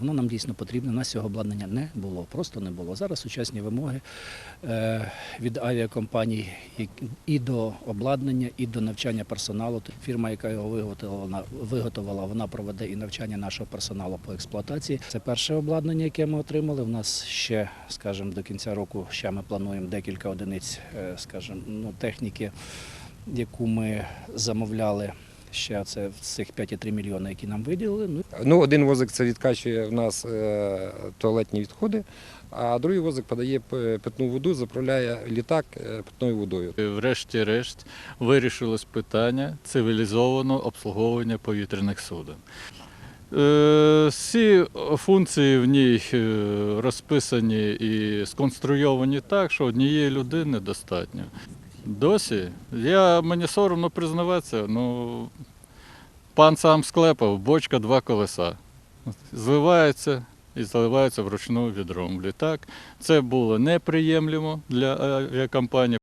Воно нам дійсно потрібно. У нас цього обладнання не було, просто не було. Зараз сучасні вимоги е, від авіакомпаній і- і до обладнання, і до навчання персоналу. Фірма, яка його виготовила, виготовила, вона проведе і навчання нашого персоналу по експлуатації. Це перше обладнання, яке ми отримали. У нас ще, скажімо, до кінця року ще ми плануємо декілька одиниць, е, скажімо, ну, техніки, яку ми замовляли. Ще це в цих 5,3 мільйони, які нам виділили. Ну Ну, один возик це відкачує в нас е, туалетні відходи, а другий возик подає питну воду, заправляє літак е, питною водою. Врешті-решт вирішилось питання цивілізованого обслуговування повітряних суден. Е, Всі функції в ній розписані і сконструйовані так, що однієї людини достатньо. Досі я мені соромно признаватися, ну пан сам склепав, бочка два колеса. Зливається і заливається вручну відром в літак. Це було неприємлемо для авіакомпанії.